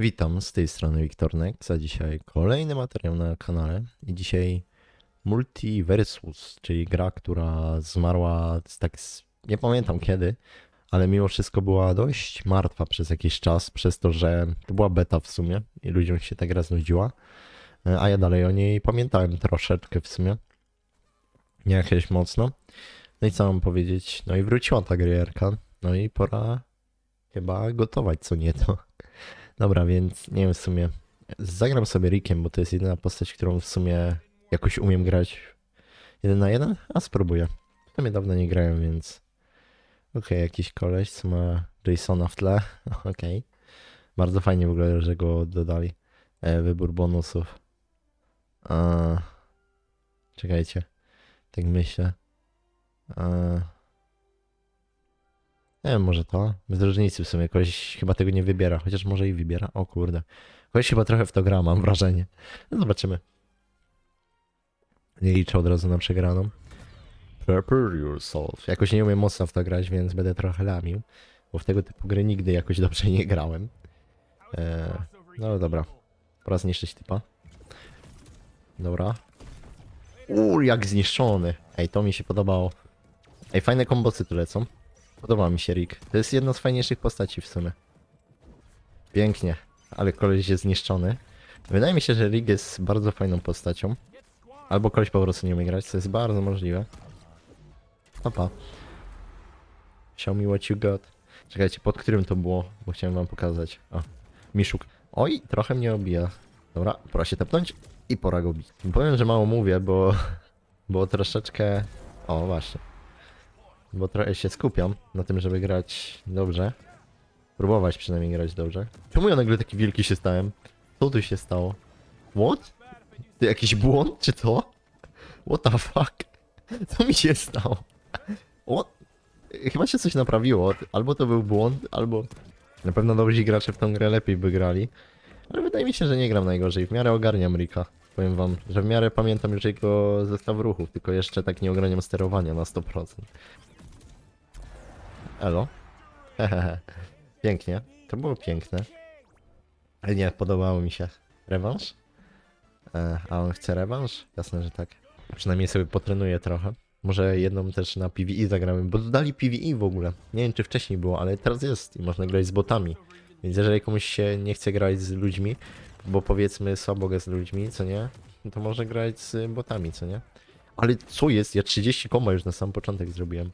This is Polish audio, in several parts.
Witam, z tej strony Wiktor Nex, a dzisiaj kolejny materiał na kanale. I dzisiaj Multiversus, czyli gra, która zmarła tak, nie pamiętam kiedy, ale mimo wszystko była dość martwa przez jakiś czas, przez to, że to była beta w sumie i ludziom się ta gra znudziła, e, a ja dalej o niej pamiętałem troszeczkę w sumie, nie jakieś mocno. No i co mam powiedzieć, no i wróciła ta gierka, no i pora chyba gotować co nieco. Dobra, więc nie wiem w sumie. Zagram sobie Rickiem, bo to jest jedyna postać, którą w sumie jakoś umiem grać jeden na jeden, a spróbuję. W sumie dawno nie grałem, więc. Okej, jakiś koleś, co ma Jasona w tle. Okej. Bardzo fajnie w ogóle, że go dodali. E, wybór bonusów. A... Czekajcie. Tak myślę. A... Nie wiem, może to. Bez różnicy w sumie. Chyba tego nie wybiera, chociaż może i wybiera. O kurde. Kogoś chyba trochę w to gra, mam wrażenie. No zobaczymy. Nie liczę od razu na przegraną. Prepare yourself. Jakoś nie umiem mocno w to grać, więc będę trochę lamił. Bo w tego typu gry nigdy jakoś dobrze nie grałem. Eee, no dobra. Pora zniszczyć typa. Dobra. Uuu, jak zniszczony. Ej, to mi się podobało. Ej, fajne kombosy tu lecą. Podoba mi się Rick. To jest jedna z fajniejszych postaci w sumie. Pięknie, ale koleś jest zniszczony. Wydaje mi się, że Rick jest bardzo fajną postacią. Albo koleś po prostu nie umie grać, co jest bardzo możliwe. Opa. Show me what you got. Czekajcie, pod którym to było, bo chciałem wam pokazać. O, Miszuk. Oj, trochę mnie obija. Dobra, pora się tepnąć i pora go bić. Powiem, że mało mówię, bo, bo troszeczkę... O, właśnie bo trochę się skupiam na tym, żeby grać dobrze. Próbować przynajmniej grać dobrze. Czemu ja nagle taki wielki się stałem? Co tu się stało? What? Ty jakiś błąd, czy co? What the fuck? Co mi się stało? What? Chyba się coś naprawiło. Albo to był błąd, albo... Na pewno dobrzy gracze w tą grę lepiej by grali. Ale wydaje mi się, że nie gram najgorzej. W miarę ogarniam Rika. Powiem wam, że w miarę pamiętam już jego zestaw ruchów, tylko jeszcze tak nie ogarniam sterowania na 100%. Elo. Pięknie. To było piękne. Nie, podobało mi się. Rewanż? E, a on chce rewanż? Jasne, że tak. Przynajmniej sobie potrenuję trochę. Może jedną też na PvE zagramy, bo dodali PvE w ogóle. Nie wiem czy wcześniej było, ale teraz jest i można grać z botami. Więc jeżeli komuś się nie chce grać z ludźmi, bo powiedzmy słabo gra z ludźmi, co nie? To może grać z botami, co nie? Ale co jest? Ja 30 koma już na sam początek zrobiłem.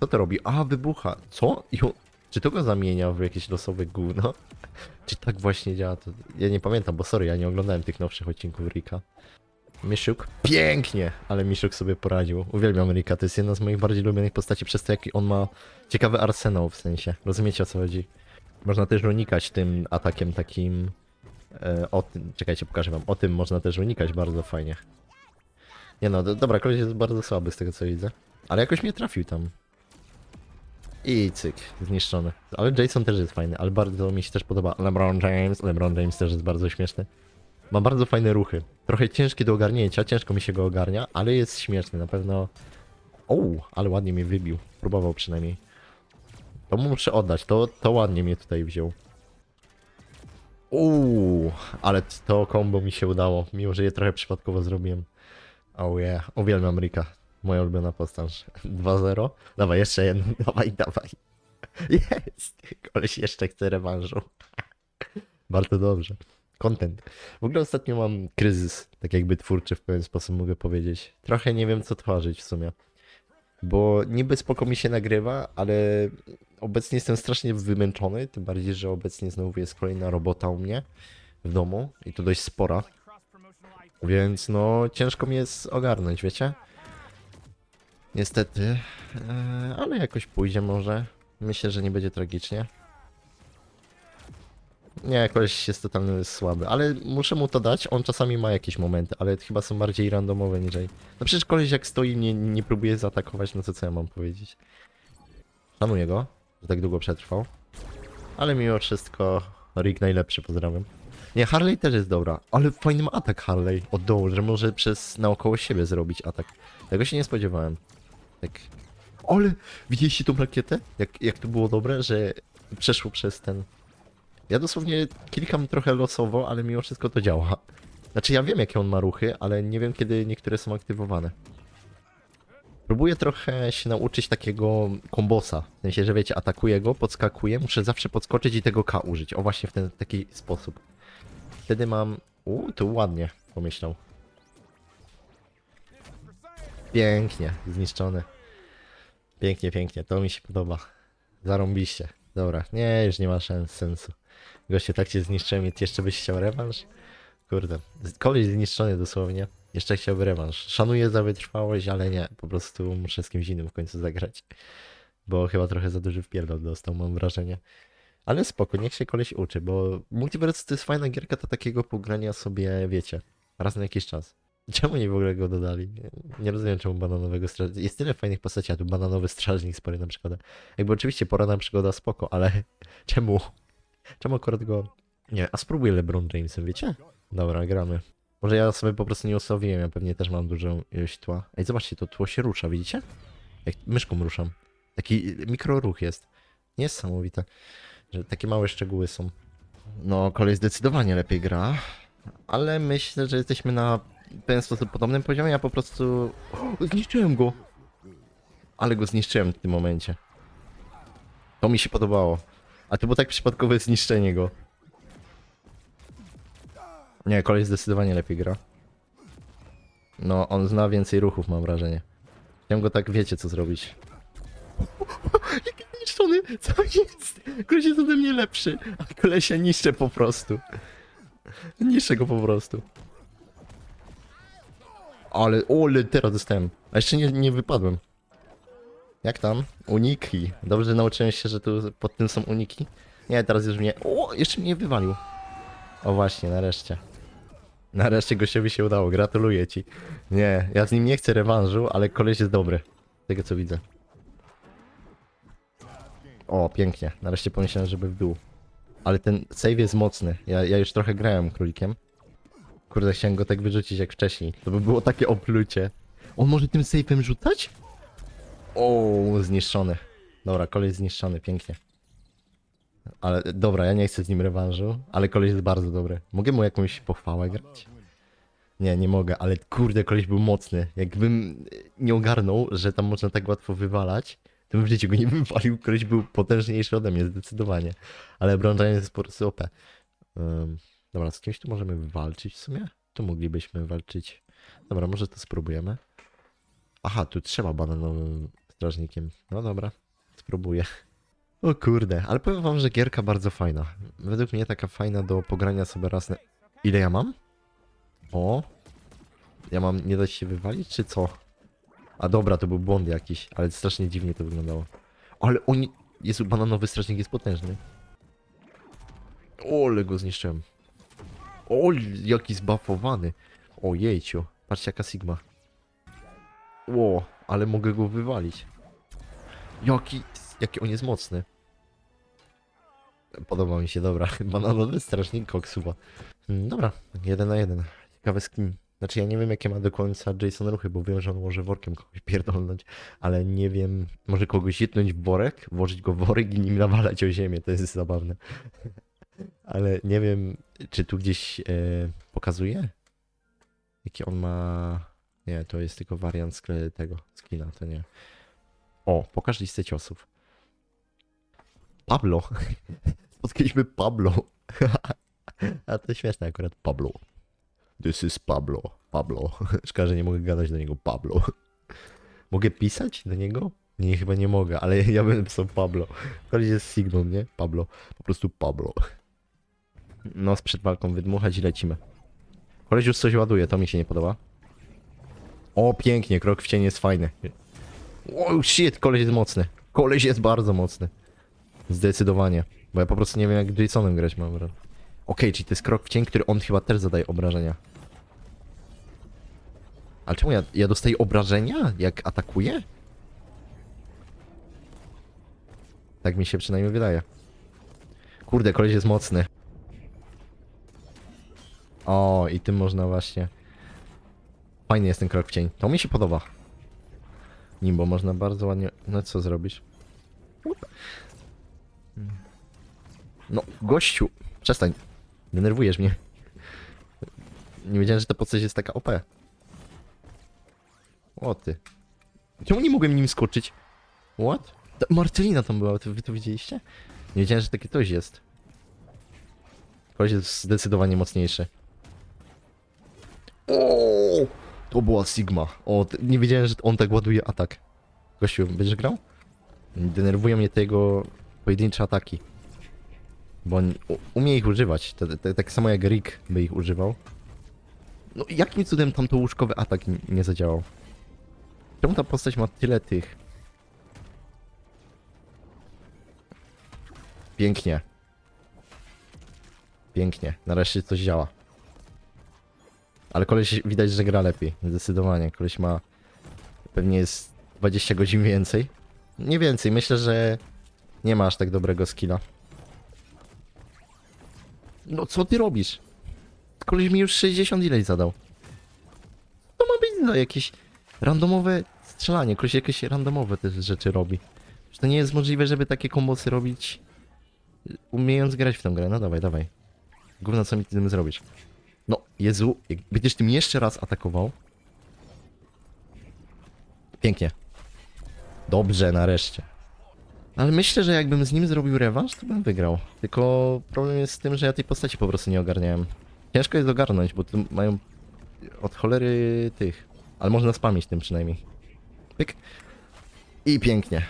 Co to robi? A, wybucha. Co? I on... Czy to go zamienia w jakieś losowe gówno? Czy tak właśnie działa? To... Ja nie pamiętam, bo sorry, ja nie oglądałem tych nowszych odcinków Rika. Miszuk? Pięknie! Ale Miszuk sobie poradził. Uwielbiam Rika, to jest jedna z moich bardziej ulubionych postaci przez to, jaki on ma ciekawy arsenał w sensie. Rozumiecie o co chodzi? Można też unikać tym atakiem takim... E, o tym, czekajcie, pokażę wam. O tym można też unikać bardzo fajnie. Nie no, do, dobra, koleś jest bardzo słaby z tego co widzę. Ale jakoś mnie trafił tam. I cyk, zniszczony. Ale Jason też jest fajny, ale bardzo mi się też podoba LeBron James. LeBron James też jest bardzo śmieszny. Ma bardzo fajne ruchy. Trochę ciężkie do ogarnięcia, ciężko mi się go ogarnia, ale jest śmieszny, na pewno. O, ale ładnie mnie wybił. Próbował przynajmniej. To mu muszę oddać, to, to ładnie mnie tutaj wziął. Uuu, ale to combo mi się udało, mimo że je trochę przypadkowo zrobiłem. Oh yeah, uwielbiam Rika. Moja ulubiona postać. 2-0. Dawaj, jeszcze jedno. Dawaj, dawaj. Jest! Koleś jeszcze chce rewanżu. Bardzo dobrze. Content. W ogóle ostatnio mam kryzys, tak jakby twórczy w pewien sposób mogę powiedzieć. Trochę nie wiem co tworzyć w sumie. Bo niby spoko mi się nagrywa, ale obecnie jestem strasznie wymęczony, tym bardziej, że obecnie znowu jest kolejna robota u mnie w domu i to dość spora. Więc no ciężko mi jest ogarnąć, wiecie? Niestety, e, ale jakoś pójdzie może. Myślę, że nie będzie tragicznie. Nie, jakoś jest totalnie słaby, ale muszę mu to dać. On czasami ma jakieś momenty, ale chyba są bardziej randomowe niżej. No przecież koleś jak stoi nie, nie próbuje zaatakować, no to co ja mam powiedzieć? Szanuję go, że tak długo przetrwał. Ale mimo wszystko Rick najlepszy, pozdrawiam. Nie, Harley też jest dobra, ale fajny ma atak Harley od dołu, że może przez naokoło siebie zrobić atak. Tego się nie spodziewałem. Tak. Ale widzieliście tą rakietę? Jak, jak to było dobre, że przeszło przez ten. Ja dosłownie klikam trochę losowo, ale mimo wszystko to działa. Znaczy ja wiem jakie on ma ruchy, ale nie wiem kiedy niektóre są aktywowane. Próbuję trochę się nauczyć takiego kombosa. W sensie, że wiecie, atakuję go, podskakuję, muszę zawsze podskoczyć i tego K użyć. O właśnie w ten taki sposób. Wtedy mam... Uuu, to ładnie, pomyślał. Pięknie, zniszczony. Pięknie, pięknie, to mi się podoba. Zarąbiście. Dobra, nie, już nie ma sensu. Goście, tak cię zniszczyłem i jeszcze byś chciał rewanż? Kurde, koleś zniszczony dosłownie. Jeszcze chciałby rewanż. Szanuję za wytrwałość, ale nie, po prostu muszę z kimś innym w końcu zagrać. Bo chyba trochę za duży wpierdol dostał, mam wrażenie. Ale spoko, niech się koleś uczy, bo Multiverse to jest fajna gierka do takiego pogrania sobie, wiecie, raz na jakiś czas. Czemu nie w ogóle go dodali? Nie- rozumiem czemu bananowego strażnika. Jest tyle fajnych postaci, a tu bananowy strażnik spory na przykład. Jakby oczywiście poradna przygoda spoko, ale czemu? Czemu akurat go... Nie, a spróbuję LeBron Jamesem, wiecie? Dobra, gramy. Może ja sobie po prostu nie ustawiłem, ja pewnie też mam dużą ilość tła. Ej, zobaczcie, to tło się rusza, widzicie? Jak myszką ruszam. Taki mikroruch jest. Niesamowite, że takie małe szczegóły są. No, kolej zdecydowanie lepiej gra, ale myślę, że jesteśmy na pewien sposób podobnym poziomie, ja po prostu... O, zniszczyłem go! Ale go zniszczyłem w tym momencie. To mi się podobało. A to było tak przypadkowe zniszczenie go. Nie, kolej zdecydowanie lepiej gra. No, on zna więcej ruchów, mam wrażenie. Chciałem go tak, wiecie co zrobić. Jaki zniszczony! Co jest? Koleś jest ode mnie lepszy. A kolesia niszczę po prostu. Niszczę go po prostu. Ale, ole, teraz dostałem. A jeszcze nie, nie wypadłem. Jak tam? Uniki. Dobrze nauczyłem się, że tu pod tym są uniki. Nie, teraz już mnie... O, jeszcze mnie wywalił. O właśnie, nareszcie. Nareszcie gościowi się udało, gratuluję ci. Nie, ja z nim nie chcę rewanżu, ale koleś jest dobry. Z Tego co widzę. O, pięknie. Nareszcie pomyślałem, żeby w dół. Ale ten save jest mocny. Ja, ja już trochę grałem królikiem. Kurde, chciałem go tak wyrzucić jak wcześniej. To by było takie oplucie. On może tym save'em rzucać? O, zniszczony. Dobra, koleś zniszczony, pięknie. Ale dobra, ja nie chcę z nim rewanżu, ale koleś jest bardzo dobry. Mogę mu jakąś pochwałę grać? Nie, nie mogę, ale kurde, koleś był mocny. Jakbym nie ogarnął, że tam można tak łatwo wywalać, to bym w życiu go nie wywalił. Koleś był potężniejszy ode mnie, zdecydowanie. Ale Brown jest po prostu OP. Um, dobra, z kimś tu możemy walczyć w sumie? Tu moglibyśmy walczyć. Dobra, może to spróbujemy. Aha, tu trzeba bananowym strażnikiem. No dobra, spróbuję. O kurde, ale powiem wam, że gierka bardzo fajna. Według mnie taka fajna do pogrania sobie raz na... Ile ja mam? O. Ja mam nie dać się wywalić, czy co? A dobra, to był błąd jakiś, ale strasznie dziwnie to wyglądało. Ale oni... Jezu, bananowy strażnik jest potężny. Ole, go zniszczyłem. O, jaki zbafowany. O jejciu, patrzcie jaka sigma. Ło, ale mogę go wywalić. Jaki, jaki on jest mocny. Podoba mi się, dobra. Bananowy strażnik koksuwa. Mm, Dobra, jeden na jeden. Ciekawy skin. Znaczy ja nie wiem jakie ma do końca Jason ruchy, bo wiem, że on może workiem kogoś pierdolnąć, ale nie wiem, może kogoś jetnąć w worek, włożyć go w worek i nim nawalać o ziemię, to jest zabawne. ale nie wiem, czy tu gdzieś e, pokazuje? Jaki on ma... Nie, to jest tylko wariant tego skina, to nie. O, pokaż listę ciosów. Pablo. Spotkaliśmy Pablo. A to śmieszne akurat Pablo. This is Pablo. Pablo. Szkoda, że nie mogę gadać do niego Pablo. Mogę pisać do niego? Nie, chyba nie mogę, ale ja bym pisał Pablo. Koleś jest Sigmą, nie? Pablo. Po prostu Pablo. No, przed walką wydmuchać i lecimy. Koleś już coś ładuje, to mi się nie podoba. O, pięknie, krok w cień jest fajny. O, shit, koleś jest mocny. Koleś jest bardzo mocny. Zdecydowanie. Bo ja po prostu nie wiem jak Jasonem grać mam. Okej, czyli to jest krok w cień, który on chyba też zadaje obrażenia. Ale czemu ja, ja dostaję obrażenia, jak atakuję? Tak mi się przynajmniej wydaje. Kurde, koleś jest mocny. O, i tym można właśnie... Fajny jest ten krok w cień. To mi się podoba. Nim, bo można bardzo ładnie... No co zrobisz? No, gościu, przestań. Denerwujesz mnie. Nie wiedziałem, że ta postać jest taka OP. O ty. Czemu nie mogłem nim skoczyć? What? Ta Marcelina tam była, wy to widzieliście? Nie wiedziałem, że takie coś jest. Koleś jest zdecydowanie mocniejszy. O, To była Sigma. O, nie wiedziałem, że on tak ładuje atak. Gościu, będziesz grał? Denerwują mnie te jego pojedyncze ataki. Bo on umie ich używać. Tak samo jak Rick by ich używał. No jakim cudem tam to łóżkowy atak nie zadziałał? Czemu ta postać ma tyle tych? Pięknie. Pięknie. Nareszcie coś działa. Ale koleś widać, że gra lepiej. Zdecydowanie. Koleś ma... Pewnie jest 20 godzin więcej. Nie więcej. Myślę, że nie ma aż tak dobrego skilla. No co ty robisz? Koleś mi już 60 ileś zadał. To ma być za jakieś randomowe strzelanie. Koleś jakieś randomowe te rzeczy robi. To nie jest możliwe, żeby takie kombosy robić umiejąc grać w tę grę. No dawaj, dawaj. Gówno co mi ty tym zrobisz? Jezu, jak będziesz tym jeszcze raz atakował. Pięknie. Dobrze, nareszcie. Ale myślę, że jakbym z nim zrobił rewanż, to bym wygrał. Tylko problem jest z tym, że ja tej postaci po prostu nie ogarniałem. Ciężko jest ogarnąć, bo tu mają od cholery tych. Ale można spamić tym przynajmniej. Pyk. I pięknie.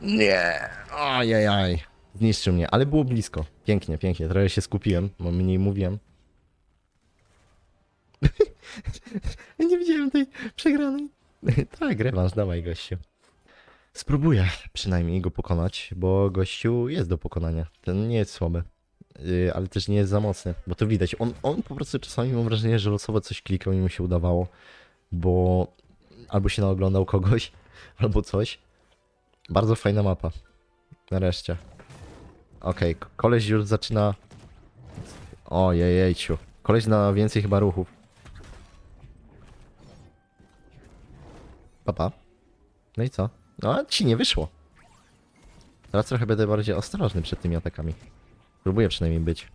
Nie. Ajajaj. Zniszczył mnie, ale było blisko. Pięknie, pięknie. Trochę się skupiłem, bo mniej mówiłem. nie widziałem tej przegranej. tak, rewanż, dawaj gościu. Spróbuję przynajmniej go pokonać, bo gościu jest do pokonania. Ten nie jest słaby. Yy, ale też nie jest za mocny, bo to widać. On, on po prostu czasami mam wrażenie, że losowo coś klikał i mu się udawało, bo albo się naoglądał kogoś, albo coś. Bardzo fajna mapa. Nareszcie. Okej, k- koleś już zaczyna... Ojejejciu. Koleś na więcej chyba ruchów. Papa. No i co? No, ci nie wyszło. Teraz trochę będę bardziej ostrożny przed tymi atakami. Próbuję przynajmniej być.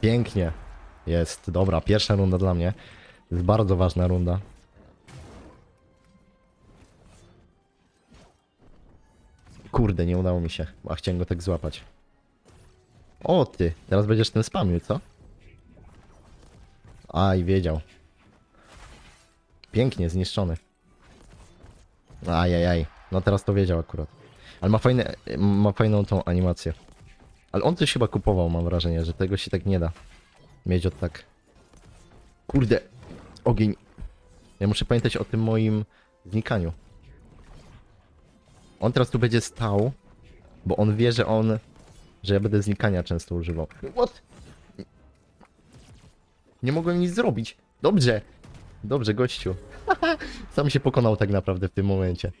Pięknie. Jest, dobra, pierwsza runda dla mnie. To jest bardzo ważna runda. Kurde, nie udało mi się, a chciałem go tak złapać. O ty, teraz będziesz ten spamił, co? Aj, wiedział. Pięknie, zniszczony. Ajajaj, no teraz to wiedział akurat. Ale ma, fajne, ma fajną tą animację. Ale on coś chyba kupował, mam wrażenie, że tego się tak nie da. Mieć od tak. Kurde, ogień. Ja muszę pamiętać o tym moim znikaniu. On teraz tu będzie stał, bo on wie, że on... Że ja będę znikania często używał. What? Nie mogłem nic zrobić. Dobrze. Dobrze, gościu. Sam się pokonał tak naprawdę w tym momencie.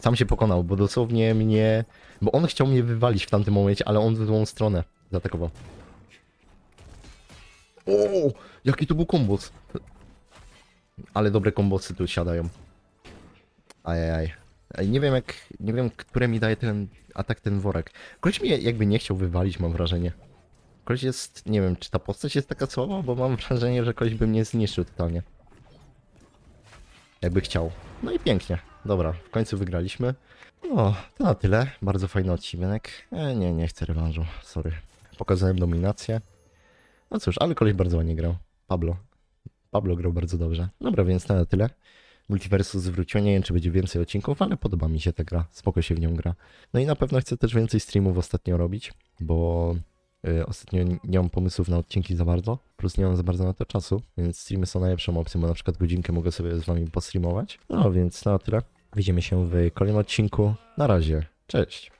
Sam się pokonał, bo dosłownie mnie... Bo on chciał mnie wywalić w tamtym momencie, ale on w złą stronę zaatakował. O, jaki to był kombos. Ale dobre kombosy tu siadają. Ajajaj. Nie wiem jak, nie wiem, które mi daje ten atak, ten worek. Koleś mnie jakby nie chciał wywalić, mam wrażenie. Koleś jest, nie wiem, czy ta postać jest taka słaba, bo mam wrażenie, że koleś by mnie zniszczył totalnie. Jakby chciał. No i pięknie. Dobra, w końcu wygraliśmy. No, to na tyle. Bardzo fajny odcinek. E, nie, nie chcę rewanżu, sorry. Pokazałem dominację. No cóż, ale koleś bardzo ładnie grał. Pablo. Pablo grał bardzo dobrze. Dobra, więc to na tyle. Multiversus zwróciło. Nie wiem, czy będzie więcej odcinków, ale podoba mi się ta gra. Spoko się w nią gra. No i na pewno chcę też więcej streamów ostatnio robić, bo y, ostatnio nie mam pomysłów na odcinki za bardzo. Plus nie mam za bardzo na to czasu, więc streamy są najlepszą opcją, bo na przykład godzinkę mogę sobie z wami postreamować. No więc na tyle. Widzimy się w kolejnym odcinku. Na razie. Cześć.